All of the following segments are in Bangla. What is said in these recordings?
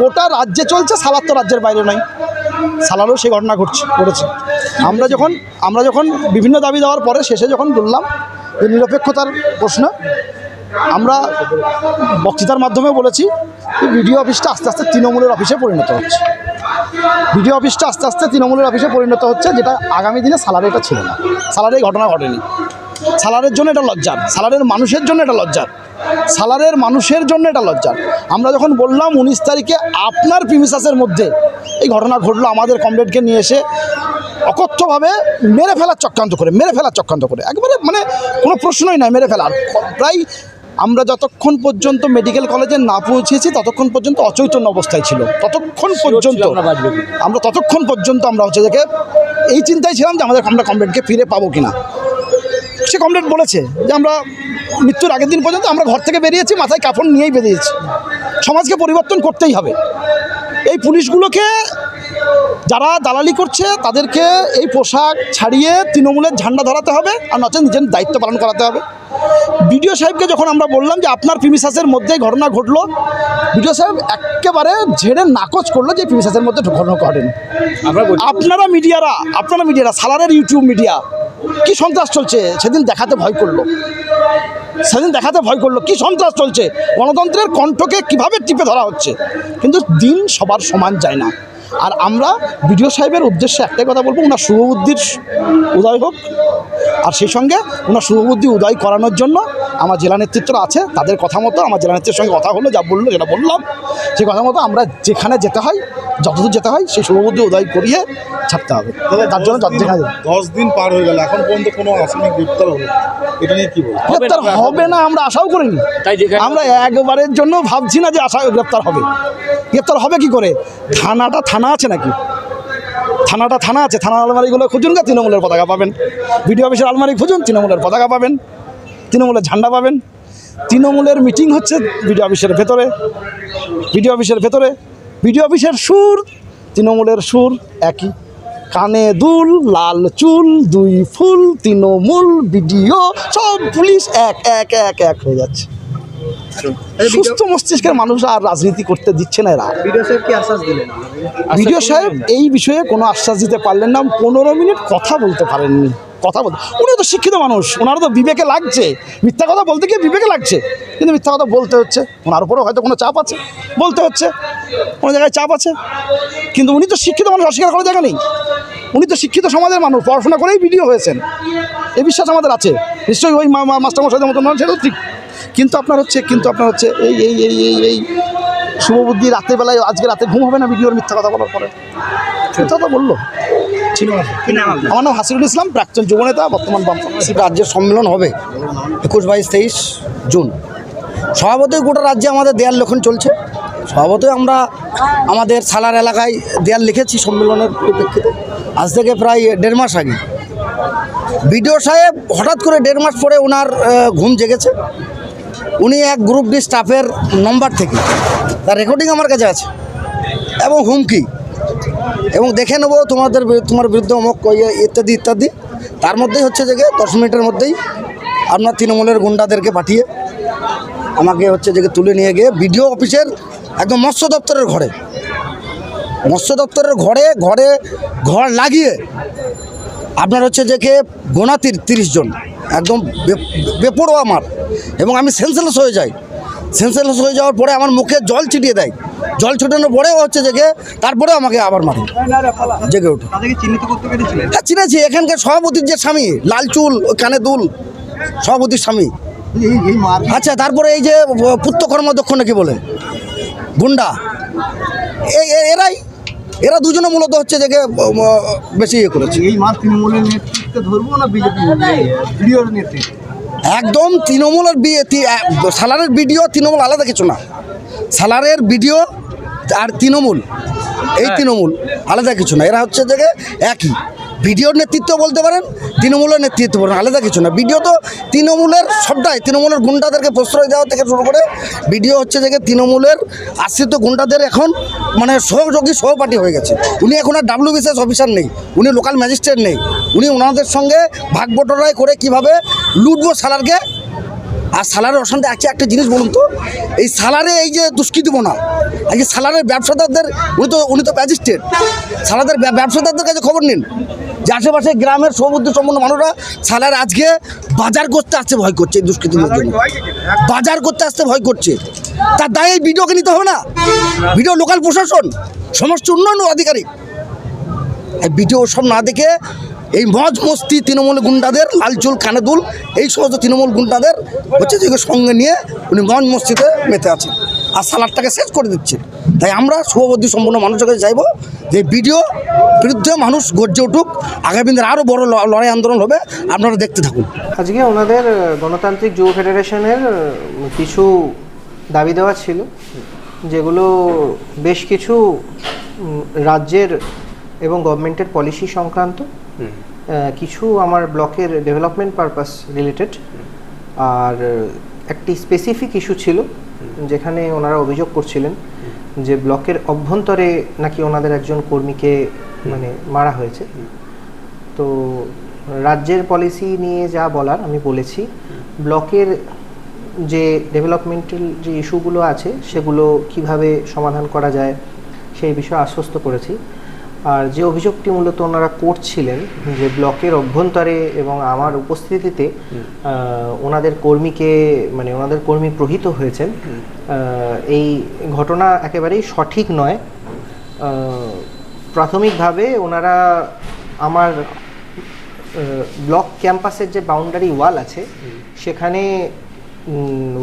গোটা রাজ্যে চলছে সালার তো রাজ্যের বাইরে নয়। সালারও সেই ঘটনা ঘটছে, ঘটেছে। আমরা যখন আমরা যখন বিভিন্ন দাবি দেওয়ার পরে শেষে যখন বললাম যে নিরপেক্ষতার প্রশ্ন, আমরা বক্তৃতার মাধ্যমে বলেছি বিডিও অফিসটা আস্তে আস্তে তৃণমূলের অফিসে পরিণত হচ্ছে। বিডিও অফিসটা আস্তে আস্তে তৃণমূলের অফিসে পরিণত হচ্ছে, যেটা আগামী দিনে সালারে এটা ছিল না। সালারে ঘটনা ঘটেনি। সালারের জন্য এটা লজ্জার সালারের মানুষের জন্য এটা লজ্জার সালারের মানুষের জন্য এটা লজ্জার। আমরা যখন বললাম উনিশ তারিখে আপনার প্রিমিসাসের মধ্যে এই ঘটনা ঘটলো আমাদের কমরেডকে নিয়ে এসে অকথ্যভাবে মেরে ফেলার চক্রান্ত করে মেরে ফেলার চক্রান্ত করে। একবারে মানে কোনো প্রশ্নই নাই মেরে ফেলার। প্রায় আমরা যতক্ষণ পর্যন্ত মেডিকেল কলেজে না পৌঁছেছি ততক্ষণ পর্যন্ত অচৈতন্য অবস্থায় ছিল। ততক্ষণ পর্যন্ত আমরা ততক্ষণ পর্যন্ত আমরা হচ্ছে যে এই চিন্তায় ছিলাম যে আমাদের আমরা কমরেডকে ফিরে পাবো কিনা। সে কমরেড বলেছে যে আমরা মৃত্যুর আগের দিন পর্যন্ত আমরা ঘর থেকে বেরিয়েছি মাথায় কাফন নিয়েই বেরিয়েছি। সমাজকে পরিবর্তন করতেই হবে। এই পুলিশগুলোকে যারা দালালি করছে তাদেরকে এই পোশাক ছাড়িয়ে তৃণমূলের ঝান্ডা ধরাতে হবে আর নচেত নিজের দায়িত্ব পালন করাতে হবে। বিডিও সাহেবকে যখন আমরা বললাম যে আপনার প্রিমিসাসের মধ্যে ঘটনা ঘটলো বিডিও সাহেব একেবারে ঝেড়ে নাকচ করল যে প্রিমিসাসের মধ্যে ঘটনা ঘটেনি। আপনারা মিডিয়ারা আপনারা মিডিয়ারা সালারের ইউটিউব মিডিয়া কি সন্ত্রাস চলছে? সেদিন দেখাতে ভয় করল। সেদিন দেখাতে ভয় করল, কি সন্ত্রাস চলছে? গণতন্ত্রের কণ্ঠকে কীভাবে টিপে ধরা হচ্ছে? কিন্তু দিন সবার সমান যায় না। আর আমরা বিডিও সাহেবের উদ্দেশ্যে একটাই কথা বলব ওনার শুভবুদ্ধির উদয় হোক। আর সেই সঙ্গে ওনার শুভবুদ্ধি উদয় করানোর জন্য আমার জেলা নেতৃত্বরা আছে, তাদের কথা মতো আমার জেলা নেতৃত্বের সঙ্গে কথা হলো যা বলল, যেটা বললাম। সেই কথা মতো আমরা যেখানে যেতে হয় যতদূর যেতে হয় সেই শুভবুদ্ধি উদয় করিয়ে ছাড়তে হবে। তার জন্য যত যেখানে যেতে- দশ দিন পার হয়ে গেল এখন পর্যন্ত কোনো আসামি গ্রেপ্তার হলো না। এটা নিয়ে কি বলব গ্রেপ্তার হবে না আমরা আশাও করিনি। তাই আমরা একবারের জন্য ভাবছি না যে আশা গ্রেপ্তার হবে। গ্রেপ্তার হবে কি করে? থানাটা থানা আছে নাকি? থানাটা থানা আছে থানা আলমারিগুলো খুঁজুন গা তৃণমূলের পতাকা পাবেন। বিডিও অফিসের আলমারি খুঁজুন তৃণমূলের পতাকা পাবেন। তৃণমূলের ঝান্ডা পাবেন। তৃণমূলের মিটিং হচ্ছে বিডিও অফিসের ভেতরে। বিডিও অফিসের ভেতরে। বিডিও অফিসের সুর তৃণমূলের সুর একই। কানে দুল লাল চুল দুই ফুল তৃণমূল বিডিও সব পুলিশ এক এক এক এক হয়ে যাচ্ছে। সুস্থ মস্তিষ্কের মানুষ আর রাজনীতি করতে দিচ্ছে না এরা। বিডিও সাহেব এই বিষয়ে কোনো আশ্বাস দিতে পারলেন না পনেরো মিনিট কথা বলতে পারেননি। কথা বলতে উনিও তো শিক্ষিত মানুষ, ওনারও তো বিবেকে লাগছে। মিথ্যা কথা বলতে গিয়ে বিবেকে লাগছে। কিন্তু মিথ্যা কথা বলতে হচ্ছে। ওনার উপরেও হয়তো কোনো চাপ আছে। বলতে হচ্ছে। কোনো জায়গায় চাপ আছে। কিন্তু উনি তো শিক্ষিত মানুষ, অস্বীকার করার জায়গা নেই। উনি তো শিক্ষিত সমাজের মানুষ, পড়াশোনা করেই ভিডিও হয়েছেন। এই বিশ্বাস আমাদের আছে। নিশ্চয়ই ওই মাস্টারমশাইদের মতো নয় সেটাও ঠিক। কিন্তু আপনার হচ্ছে কিন্তু আপনার হচ্ছে এই এই এই এই এই শুভবুদ্ধি রাতের বেলায় আজকে রাতে ঘুম হবে না ভিডিওর মিথ্যা কথা বলার পরে? মিথ্যা কথা বলল? আমার নাম হাসিরুল ইসলাম প্রাক্তন যুবনেতা বর্তমান বামপন্থী রাজ্যের সম্মেলন হবে একুশ বাইশ তেইশ জুন। স্বভাবতই গোটা রাজ্যে আমাদের দেয়াল লেখন চলছে। স্বভাবতই আমরা আমাদের সালার এলাকায় দেয়াল লিখেছি সম্মেলনের পরিপ্রেক্ষিতে আজ থেকে প্রায় দেড় মাস আগে। বিডিও সাহেব হঠাৎ করে দেড় মাস পরে ওনার ঘুম জেগেছে। উনি এক গ্রুপ ডি স্টাফের নম্বর থেকে তার রেকর্ডিং আমার কাছে আছে। এবং হুমকি। এবং দেখে নেব তোমাদের তোমার বিরুদ্ধে অমুক ইয়ে ইত্যাদি ইত্যাদি। তার মধ্যেই হচ্ছে যে দশ মিনিটের মধ্যেই আপনার তৃণমূলের গুন্ডাদেরকে পাঠিয়ে আমাকে হচ্ছে যে তুলে নিয়ে গিয়ে বিডিও অফিসের একদম মৎস্য দপ্তরের ঘরে। মৎস্য দপ্তরের ঘরে ঘরে ঘর লাগিয়ে আপনার হচ্ছে যে কে গোনা তির- তিরিশ জন। একদম বেপরোয়া আমার এবং আমি সেন্সেলেস হয়ে যাই। সেন্সেলেস হয়ে যাওয়ার পরে আমার মুখে জল ছিটিয়ে দেয় জল ছিটানোর পরেও হচ্ছে জেগে তারপরে আমাকে আবার মারে জেগে ওঠে হ্যাঁ চিনেছি এখানকার সভাপতির যে স্বামী লাল চুল কানে দুল সভাপতির স্বামী এই এই মার আচ্ছা তারপরে এই যে পুত্র কর্মদক্ষ নাকি বলে গুন্ডা এই এরাই এরা দুজনে মূলত হচ্ছে যে ব- বেশি ইয়ে করেছে এই মার তৃণমূলের নেতৃত্বে ধরবো না বিজেপি নেতৃত্বে একদম তৃণমূলের সালারের ভিডিও তৃণমূল আলাদা কিছু না। সালারের ভিডিও আর তৃণমূল এই তৃণমূল আলাদা কিছু না। এরা হচ্ছে যে একই। ভিডিওর নেতৃত্ব বলতে পারেন তৃণমূলের নেতৃত্ব বলেন আলাদা কিছু না। ভিডিও তো তৃণমূলের সবটাই তৃণমূলের গুন্ডাদেরকে প্রশ্রয় দেওয়া থেকে শুরু করে ভিডিও হচ্ছে যে তৃণমূলের আশ্রিত গুন্ডাদের এখন মানে সহযোগী সহপাঠী হয়ে গেছে। উনি এখন আর ডাব্লিউ বিসিএস অফিসার নেই উনি লোকাল ম্যাজিস্ট্রেট নেই। উনি ওনাদের সঙ্গে ভাগ বটরায় করে কীভাবে লুটবো সালারকে? আর সালারের অশান্তি আছে একটা জিনিস বলুন তো, এই সালারে এই যে দুষ্কৃতি বোনা এই যে সালারের ব্যবসাদারদের, উনি তো উনি তো ম্যাজিস্ট্রেট, সালাদের ব্যব- ব্যবসাদারদের কাছে খবর নিন, যে আশেপাশে গ্রামের সবুদ্ধ সম্পন্ন মানুষরা সালার আজকে বাজার করতে আসতে ভয় করছে এই দুষ্কৃতির জন্য বাজার করতে আসতে ভয় করছে। তার দায়ে এই ভিডিওকে নিতে হবে না। ভিডিও লোকাল প্রশাসন, সমস্ত উন্নয়ন আধিকারিক। ভিডিও সব না দেখে এই মজ মস্তি তৃণমূল গুন্ডাদের, লালচুল কানে দুল এই সমস্ত তৃণমূল গুন্ডাদের হচ্ছে যে সঙ্গে নিয়ে উনি মজ মস্তিতে মেতে আছেন। আর সালাদটাকে শেষ করে দিচ্ছেন তাই আমরা শুভবুদ্ধি সম্পন্ন মানুষের কাছে চাইব যে ভিডিও বিরুদ্ধে মানুষ গর্জে উঠুক আগামী দিনে আরও বড় লড়াই আন্দোলন হবে, আপনারা দেখতে থাকুন। আজকে ওনাদের গণতান্ত্রিক যুব ফেডারেশনের কিছু দাবি দেওয়া ছিল, যেগুলো বেশ কিছু রাজ্যের এবং গভর্নমেন্টের পলিসি সংক্রান্ত কিছু আমার ব্লকের ডেভেলপমেন্ট পারপাস রিলেটেড আর একটি স্পেসিফিক ইস্যু ছিল যেখানে ওনারা অভিযোগ করছিলেন যে ব্লকের অভ্যন্তরে নাকি ওনাদের একজন কর্মীকে মানে মারা হয়েছে। তো রাজ্যের পলিসি নিয়ে যা বলার আমি বলেছি ব্লকের যে ডেভেলপমেন্টাল যে ইস্যুগুলো আছে সেগুলো কীভাবে সমাধান করা যায় সেই বিষয়ে আশ্বস্ত করেছি। আর যে অভিযোগটি মূলত ওনারা করছিলেন যে ব্লকের অভ্যন্তরে এবং আমার উপস্থিতিতে ওনাদের কর্মীকে মানে ওনাদের কর্মী প্রহিত হয়েছেন এই ঘটনা একেবারেই সঠিক নয়। প্রাথমিকভাবে ওনারা আমার ব্লক ক্যাম্পাসের যে বাউন্ডারি ওয়াল আছে সেখানে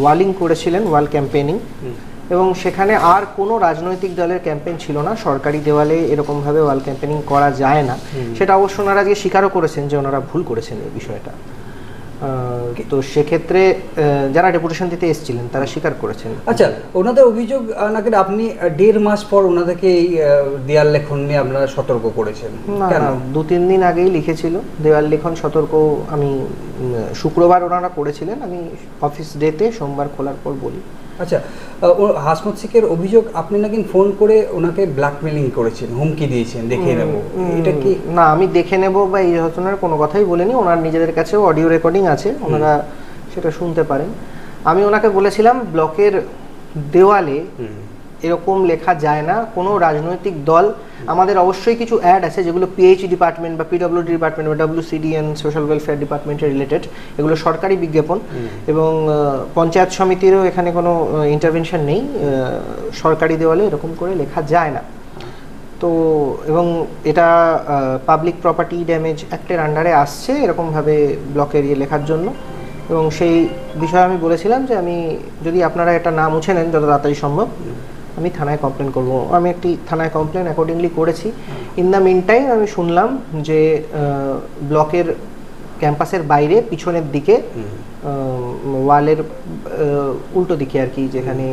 ওয়ালিং করেছিলেন ওয়াল ক্যাম্পেনিং এবং সেখানে আর কোনো রাজনৈতিক দলের ক্যাম্পেইন ছিল না। সরকারি দেওয়ালে এরকমভাবে ওয়াল ক্যাম্পেনিং করা যায় না। সেটা অবশ্য ওনারা আজকে স্বীকারও করেছেন যে ওনারা ভুল করেছেন এই বিষয়টা। তো সেক্ষেত্রে যারা ডেপুটেশন দিতে এসেছিলেন তারা স্বীকার করেছেন। আচ্ছা ওনাদের অভিযোগ নাকি আপনি দেড় মাস পর ওনাদেরকে এই দেয়াল লেখন নিয়ে আপনারা সতর্ক করেছেন। না দু তিন দিন আগেই লিখেছিল দেয়াল লেখন সতর্ক আমি শুক্রবার ওনারা করেছিলেন। আমি অফিস ডেতে সোমবার খোলার পর বলি। আচ্ছা ও হাসমত শেখের অভিযোগ আপনি নাকি ফোন করে ওনাকে ব্ল্যাকমেলিং করেছেন হুমকি দিয়েছেন দেখে নেব এটা কি? না আমি দেখে নেব বা এই ঘটনার কোনো কথাই বলিনি ওনার নিজেদের কাছেও অডিও রেকর্ডিং আছে ওনারা সেটা শুনতে পারেন। আমি ওনাকে বলেছিলাম ব্লকের দেওয়ালে এরকম লেখা যায় না। কোনো রাজনৈতিক দল আমাদের অবশ্যই কিছু অ্যাড আছে যেগুলো পিএইচ ডিপার্টমেন্ট বা পিডব্লিউডি ডিপার্টমেন্ট বা ডাব্লিউসিডি অ্যান্ড সোশ্যাল ওয়েলফেয়ার ডিপার্টমেন্টের রিলেটেড এগুলো সরকারি বিজ্ঞাপন এবং পঞ্চায়েত সমিতিরও এখানে কোনো ইন্টারভেনশন নেই। সরকারি দেওয়ালে এরকম করে লেখা যায় না। তো এবং এটা পাবলিক প্রপার্টি ড্যামেজ অ্যাক্টের আন্ডারে আসছে এরকমভাবে ব্লকের ইয়ে লেখার জন্য। এবং সেই বিষয়ে আমি বলেছিলাম যে আমি যদি আপনারা এটা না মুছে নেন যত তাড়াতাড়ি সম্ভব আমি থানায় কমপ্লেন করব। আমি একটি থানায় কমপ্লেন অ্যাকর্ডিংলি করেছি। ইন দ্য মিন টাইম আমি শুনলাম যে ব্লকের ক্যাম্পাসের বাইরে পিছনের দিকে ওয়ালের উল্টো দিকে আর কি যেখানে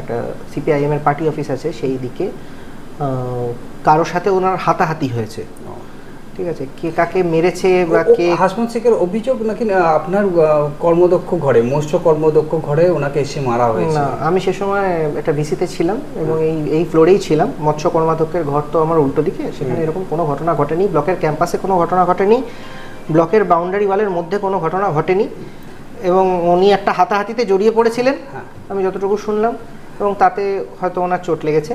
একটা সিপিআইএম এর পার্টি অফিস আছে সেই দিকে কারোর সাথে ওনার হাতাহাতি হয়েছে। ঠিক আছে কে কাকে মেরেছে বা কে হাসমত শেখের অভিযোগ নাকি আপনার কর্মদক্ষ ঘরে মৎস্য কর্মদক্ষ ঘরে ওনাকে এসে মারা হয়েছে? না আমি সে সময় একটা ভিসিতে ছিলাম এবং এই এই ফ্লোরেই ছিলাম। মৎস্য কর্মাধ্যক্ষের ঘর তো আমার উল্টো দিকে সেখানে এরকম কোনো ঘটনা ঘটেনি। ব্লকের ক্যাম্পাসে কোনো ঘটনা ঘটেনি। ব্লকের বাউন্ডারি ওয়ালের মধ্যে কোনো ঘটনা ঘটেনি। এবং উনি একটা হাতাহাতিতে জড়িয়ে পড়েছিলেন আমি যতটুকু শুনলাম। এবং তাতে হয়তো ওনার চোট লেগেছে।